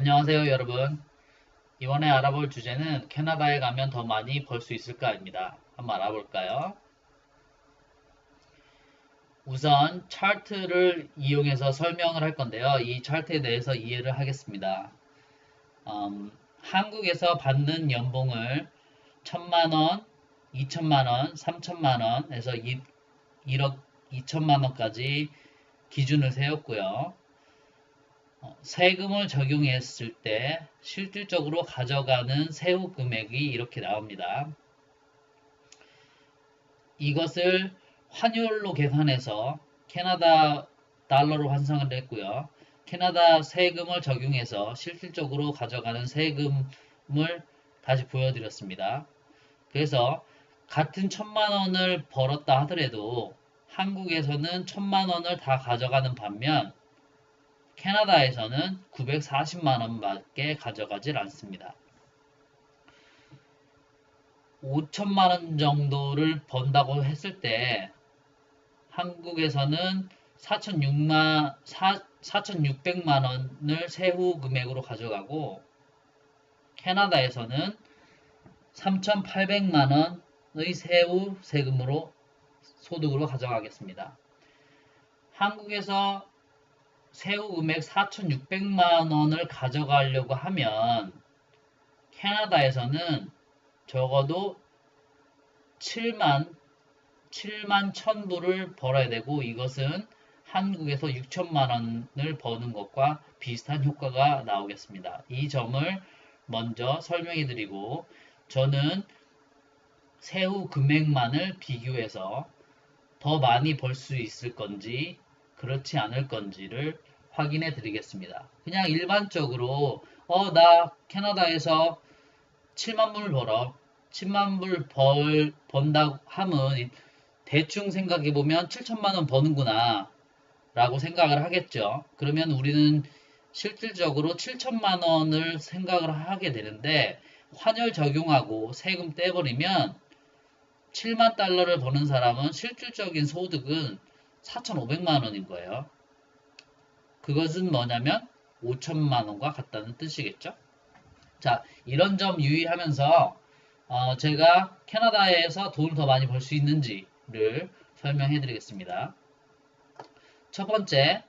안녕하세요 여러분. 이번에 알아볼 주제는 캐나다에 가면 더 많이 벌 수 있을까입니다. 한번 알아볼까요? 우선 차트를 이용해서 설명을 할 건데요. 이 차트에 대해서 이해를 하겠습니다. 음, 한국에서 받는 연봉을 천만원, 이천만원, 삼천만원에서 1억 2천만원까지 기준을 세웠고요. 어, 세금을 적용했을 때 실질적으로 가져가는 세후 금액이 이렇게 나옵니다. 이것을 환율로 계산해서 캐나다 달러로 환산을 했고요. 캐나다 세금을 적용해서 실질적으로 가져가는 세금을 다시 보여드렸습니다. 그래서 같은 천만 원을 벌었다 하더라도 한국에서는 천만 원을 다 가져가는 반면 캐나다에서는 940만원밖에 가져가질 않습니다. 5천만원 정도를 번다고 했을 때 한국에서는 4,600만, 4,600만 원을 세후 금액으로 가져가고 캐나다에서는 3,800만 원의 세후 세금으로 소득으로 가져가겠습니다. 한국에서 세후 금액 4,600만 원을 가져가려고 하면 캐나다에서는 적어도 7만 7만 1000불을 벌어야 되고 이것은 한국에서 6천만 원을 버는 것과 비슷한 효과가 나오겠습니다. 이 점을 먼저 설명해 드리고 저는 세후 금액만을 비교해서 더 많이 벌 수 있을 건지 그렇지 않을 건지를 확인해 드리겠습니다. 그냥 일반적으로 어 나 캐나다에서 7만 불 벌어 7만 불 벌, 번다고 하면 대충 생각해 보면 7천만 원 버는구나 라고 생각을 하겠죠. 그러면 우리는 실질적으로 7천만 원을 생각을 하게 되는데 환율 적용하고 세금 떼버리면 7만 달러를 버는 사람은 실질적인 소득은 4,500만 원인 거예요. 그것은 뭐냐면 5천만 원과 같다는 뜻이겠죠. 자, 이런 점 유의하면서 어, 제가 캐나다에서 돈을 더 많이 벌 수 있는지를 설명해 드리겠습니다. 첫 번째,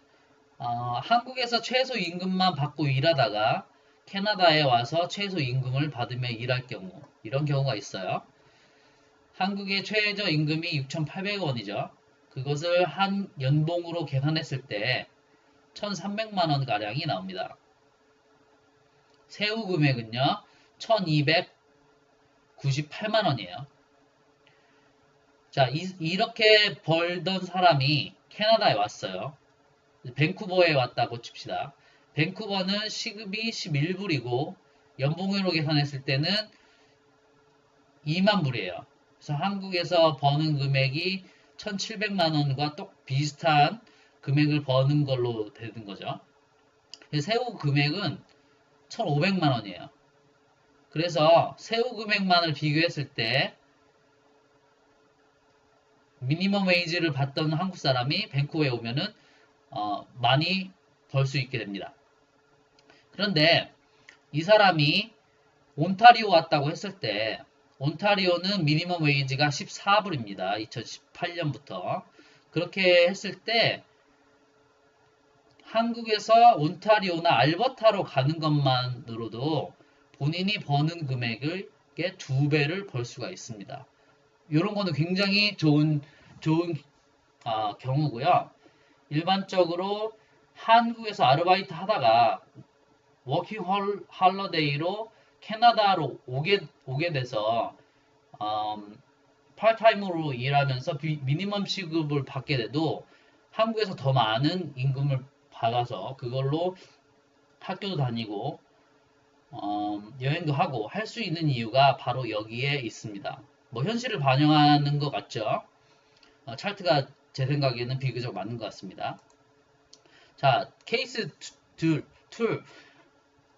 어, 한국에서 최소 임금만 받고 일하다가 캐나다에 와서 최소 임금을 받으며 일할 경우 이런 경우가 있어요. 한국의 최저 임금이 6,800원이죠. 그것을 한 연봉으로 계산했을 때 1,300만원 가량이 나옵니다. 세후 금액은요. 1,298만원이에요. 자, 이, 렇게 벌던 사람이 캐나다에 왔어요. 밴쿠버에 왔다고 칩시다. 밴쿠버는 시급이 11불이고 연봉으로 계산했을 때는 2만 불이에요. 그래서 한국에서 버는 금액이 1,700만 원과 똑 비슷한 금액을 버는 걸로 되는 거죠. 세후 금액은 1,500만 원이에요. 그래서 세후 금액만을 비교했을 때 미니멈 웨이지를 받던 한국 사람이 밴쿠버에 오면은 어, 많이 벌 수 있게 됩니다. 그런데 이 사람이 온타리오 왔다고 했을 때 온타리오는 미니멈 웨이지가 14불입니다. 2018년부터. 그렇게 했을 때 한국에서 온타리오나 알버타로 가는 것만으로도 본인이 버는 금액을 두 배를 벌 수가 있습니다. 이런 거는 굉장히 좋은 좋은 어, 경우고요. 일반적으로 한국에서 아르바이트 하다가 워킹 할러데이로 캐나다로 오게 오게 돼서 음, 팔타임으로 일하면서 비, 미니멈 시급을 받게 돼도 한국에서 더 많은 임금을 받아서 그걸로 학교도 다니고 어, 여행도 하고 할 수 있는 이유가 바로 여기에 있습니다. 뭐 현실을 반영하는 것 같죠? 어, 차트가 제 생각에는 비교적 맞는 것 같습니다. 자, 케이스 2, 2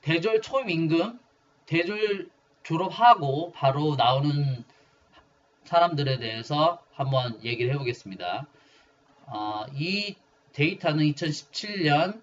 대졸 초임임금, 대졸 졸업하고 바로 나오는 사람들에 대해서 한번 얘기를 해보겠습니다. 어, 이 데이터는 2017년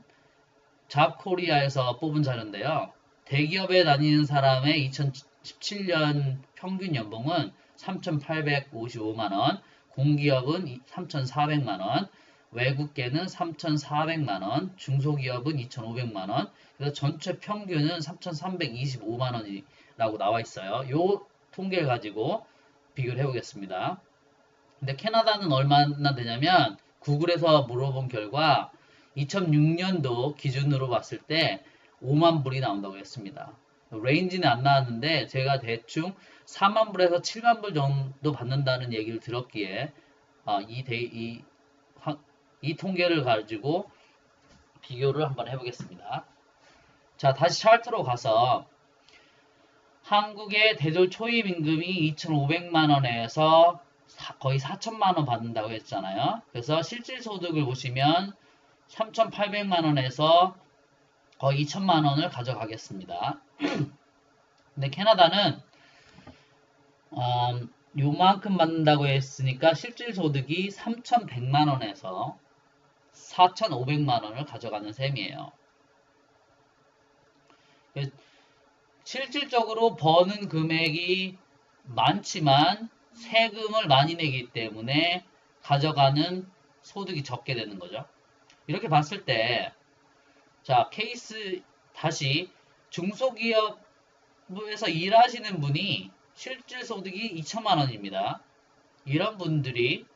잡코리아에서 뽑은 자료인데요. 대기업에 다니는 사람의 2017년 평균 연봉은 3,855만원, 공기업은 3,400만원, 외국계는 3,400만원, 중소기업은 2,500만원, 그래서 전체 평균은 3,325만원이라고 나와 있어요. 요 통계를 가지고 비교를 해보겠습니다. 근데 캐나다는 얼마나 되냐면 구글에서 물어본 결과 2006년도 기준으로 봤을 때 5만 불이 나온다고 했습니다. 레인지는 안 나왔는데 제가 대충 4만 불에서 7만 불 정도 받는다는 얘기를 들었기에 어, 이, 데, 이, 이 통계를 가지고 비교를 한번 해보겠습니다. 자 다시 차트로 가서 한국의 대졸 초임 임금이 2,500만원에서 거의 4천만원 받는다고 했잖아요. 그래서 실질 소득을 보시면 3,800만원에서 거의 2천만원을 가져가겠습니다. 근데 캐나다는 어, 요만큼 받는다고 했으니까 실질 소득이 3,100만원에서 4,500만 원을 가져가는 셈이에요. 실질적으로 버는 금액이 많지만 세금을 많이 내기 때문에 가져가는 소득이 적게 되는 거죠. 이렇게 봤을 때, 자, 케이스, 다시 중소기업에서 일하시는 분이 실질 소득이 2천만 원입니다. 이런 분들이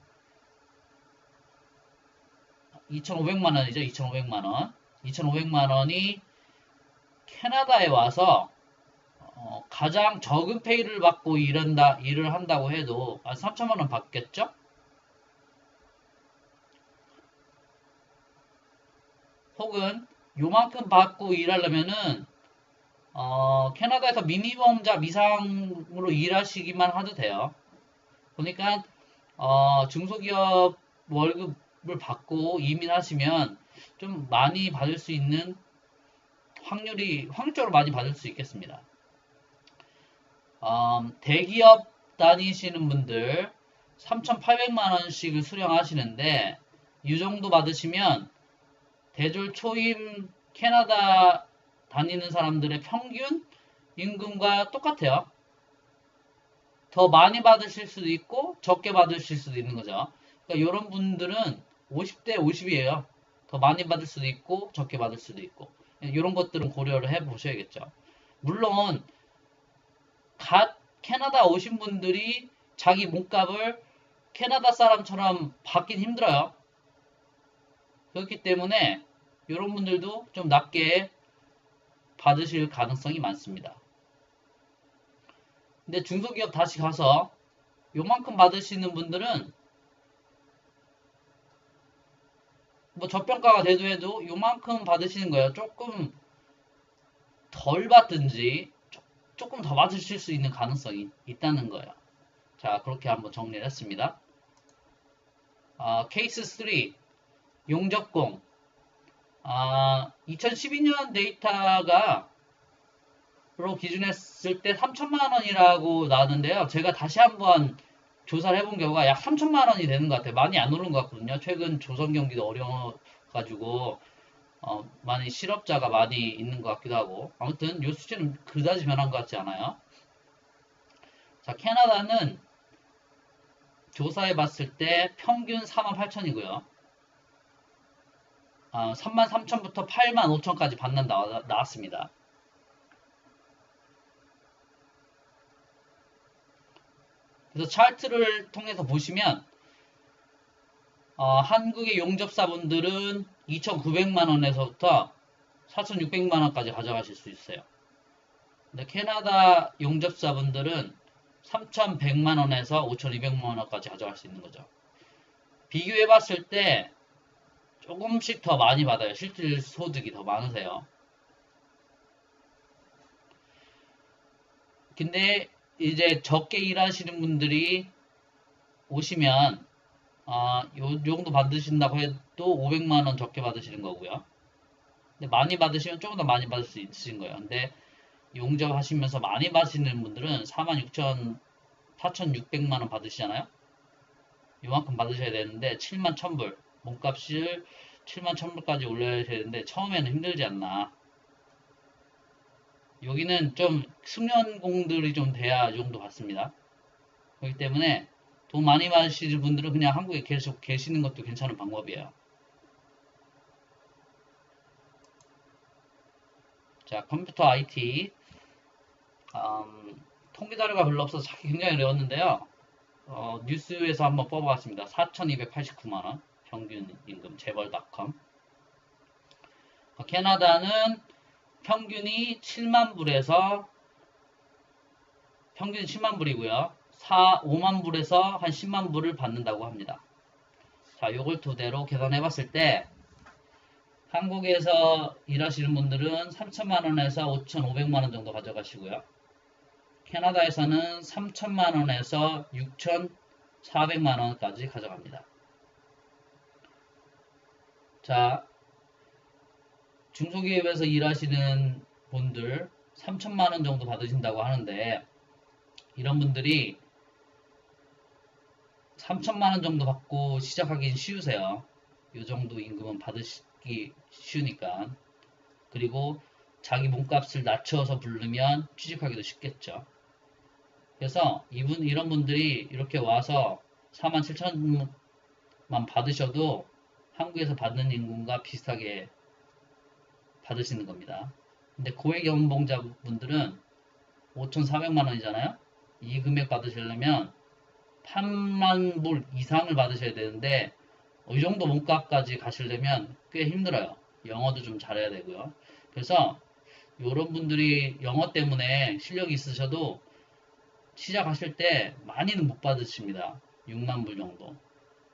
2,500만 원이죠. 2,500만 원. 2,500만 원이 캐나다에 와서 어, 가장 적은 페이를 받고 일한다, 일을 한다고 해도 한 3천만 원 받겠죠? 혹은 요만큼 받고 일하려면은 어, 캐나다에서 미니멈자 미상으로 일하시기만 해도 돼요. 그러니까 어, 중소기업 월급을 받고 이민하시면 좀 많이 받을 수 있는 확률이 확률적으로 많이 받을 수 있겠습니다. 어, 대기업 다니시는 분들 3,800만 원씩을 수령하시는데 이 정도 받으시면 대졸 초임 캐나다 다니는 사람들의 평균 임금과 똑같아요. 더 많이 받으실 수도 있고 적게 받으실 수도 있는 거죠. 그러니까 이런 분들은 50대 50이에요. 더 많이 받을 수도 있고 적게 받을 수도 있고 이런 것들은 고려를 해 보셔야겠죠. 물론 갓 캐나다 오신 분들이 자기 몸값을 캐나다 사람처럼 받긴 힘들어요. 그렇기 때문에 이런 분들도 좀 낮게 받으실 가능성이 많습니다. 근데 중소기업 다시 가서 요만큼 받으시는 분들은 뭐 저평가가 돼도 해도 요만큼 받으시는 거예요. 조금 덜 받든지 조금 더 받으실 수 있는 가능성이 있다는 거예요. 자, 그렇게 한번 정리를 했습니다. 아, 케이스 3, 용접공. 아, 2012년 데이터가 로 기준했을 때 3천만 원이라고 나왔는데요. 제가 다시 한번 조사를 해본 결과 약 3천만 원이 되는 것 같아요. 많이 안 오른 것 같거든요. 최근 조선 경기도 어려워가지고 어, 많이 실업자가 많이 있는 것 같기도 하고 아무튼 이 수치는 그다지 변한 것 같지 않아요. 자 캐나다는 조사해 봤을 때 평균 4만 8천이고요. 아, 3만 3천부터 8만 5천까지 받는 나, 나왔습니다. 그래서 차트를 통해서 보시면 어, 한국의 용접사분들은 2,900만원에서부터 4,600만원까지 가져가실 수 있어요. 근데 캐나다 용접사분들은 3,100만원에서 5,200만원까지 가져갈 수 있는 거죠. 비교해 봤을 때 조금씩 더 많이 받아요. 실질 소득이 더 많으세요. 근데 이제 적게 일하시는 분들이 오시면 아, 요 정도 받으신다고 해도 500만원 적게 받으시는 거고요. 근데 많이 받으시면 조금 더 많이 받을 수 있으신 거예요. 근데 용접 하시면서 많이 받으시는 분들은 46,000, 4,600만원 받으시잖아요. 이만큼 받으셔야 되는데 7만 1000불 몸값을 7만 1000불까지 올려야 되는데 처음에는 힘들지 않나. 여기는 좀 숙련공들이 좀 돼야 이 정도 같습니다. 그렇기 때문에 돈 많이 받으시는 분들은 그냥 한국에 계속 계시는 것도 괜찮은 방법이에요. 자, 컴퓨터 IT. 음, 통계 자료가 별로 없어서 찾기 굉장히 어려웠는데요. 어, 뉴스에서 한번 뽑아봤습니다. 4,289만원 평균 임금 재벌닷컴. 어, 캐나다는 평균이 7만 불에서 평균 7만 불이고요. 4, 5만 불에서 한 10만 불을 받는다고 합니다. 자, 요걸 토대로 계산해 봤을 때 한국에서 일하시는 분들은 3천만 원에서 5,500만 원 정도 가져가시고요. 캐나다에서는 3천만 원에서 6,400만 원까지 가져갑니다. 자, 중소기업에서 일하시는 분들 3천만 원 정도 받으신다고 하는데 이런 분들이 3천만 원 정도 받고 시작하기 쉬우세요. 이 정도 임금은 받으시기 쉬우니까. 그리고 자기 몸값을 낮춰서 부르면 취직하기도 쉽겠죠. 그래서 이분 이런 분들이 이렇게 와서 4만 7천만 받으셔도 한국에서 받는 임금과 비슷하게 받으시는 겁니다. 근데 고액 연봉자 분들은 5,400만 원이잖아요. 이 금액 받으시려면 8만 불 이상을 받으셔야 되는데 이 정도 몸값까지 가시려면 꽤 힘들어요. 영어도 좀 잘해야 되고요. 그래서 이런 분들이 영어 때문에 실력이 있으셔도 시작하실 때 많이는 못 받으십니다. 6만 불 정도,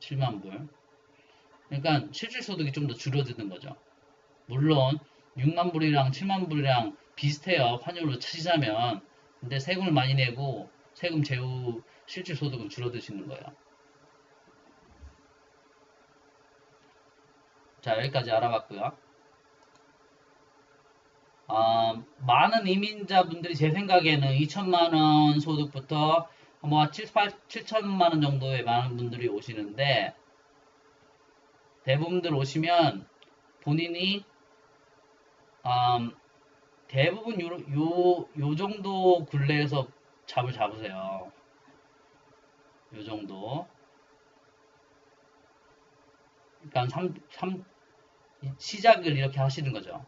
7만 불. 그러니까 실질 소득이 좀 더 줄어드는 거죠. 물론 6만 불이랑 7만 불이랑 비슷해요. 환율로 치자면. 근데 세금을 많이 내고 세금 제후 실질 소득은 줄어드시는 거예요. 자, 여기까지 알아봤고요. 어, 많은 이민자분들이 제 생각에는 2천만 원 소득부터 뭐 7, 8, 7천만 원 정도의 많은 분들이 오시는데 대부분들 오시면 본인이 음, 대부분 요, 요, 요 정도 굴레에서 잡을 잡으세요. 요 정도. 그러니까 3, 3, 시작을 이렇게 하시는 거죠.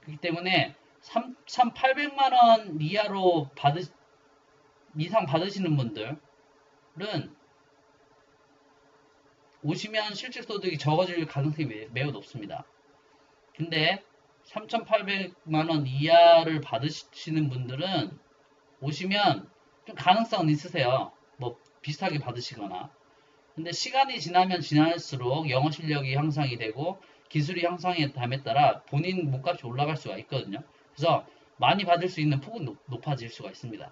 그렇기 때문에 3, 3,800만 원 이하로 받으, 이상 받으시는 분들은 오시면 실질 소득이 적어질 가능성이 매우 높습니다. 근데 3,800만 원 이하를 받으시는 분들은 오시면 좀 가능성은 있으세요. 뭐 비슷하게 받으시거나. 근데 시간이 지나면 지날수록 영어 실력이 향상이 되고 기술이 향상에 담에 따라 본인 몸값이 올라갈 수가 있거든요. 그래서 많이 받을 수 있는 폭은 높아질 수가 있습니다.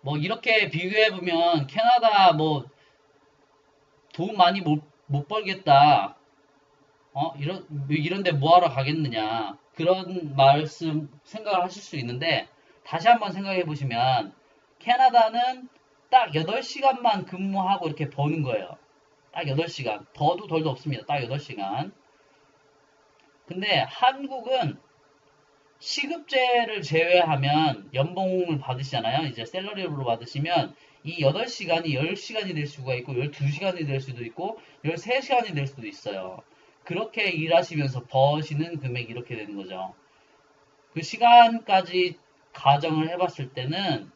뭐 이렇게 비교해 보면 캐나다 뭐 돈 많이 못, 못 벌겠다. 어 이런 이런데 뭐하러 가겠느냐 그런 말씀 생각을 하실 수 있는데 다시 한번 생각해 보시면 캐나다는 딱 8시간만 근무하고 이렇게 버는 거예요. 딱 8시간. 더도 덜도 없습니다. 딱 8시간. 근데 한국은 시급제를 제외하면 연봉을 받으시잖아요. 이제 셀러리로 받으시면 이 8시간이 10시간이 될 수가 있고 12시간이 될 수도 있고 13시간이 될 수도 있어요. 그렇게 일하시면서 버시는 금액이 이렇게 되는 거죠. 그 시간까지 가정을 해봤을 때는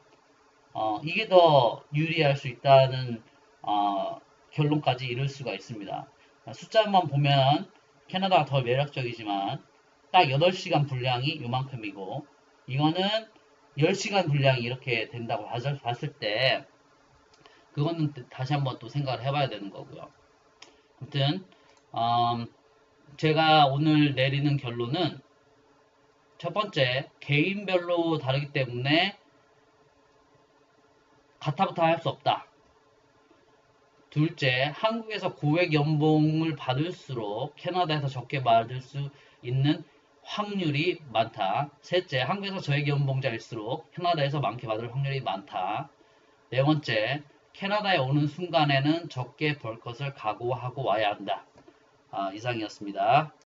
어, 이게 더 유리할 수 있다는 어, 결론까지 이룰 수가 있습니다. 숫자만 보면 캐나다가 더 매력적이지만 딱 8시간 분량이 요만큼이고 이거는 10시간 분량이 이렇게 된다고 봤을 때 그거는 다시 한번 또 생각을 해봐야 되는 거고요. 아무튼 음, 제가 오늘 내리는 결론은 첫 번째 개인별로 다르기 때문에 가타부타 할 수 없다. 둘째, 한국에서 고액 연봉을 받을수록 캐나다에서 적게 받을 수 있는 확률이 많다. 셋째, 한국에서 저액 연봉자일수록 캐나다에서 많게 받을 확률이 많다. 네 번째, 캐나다에 오는 순간에는 적게 벌 것을 각오하고 와야 한다. 아, 이상이었습니다.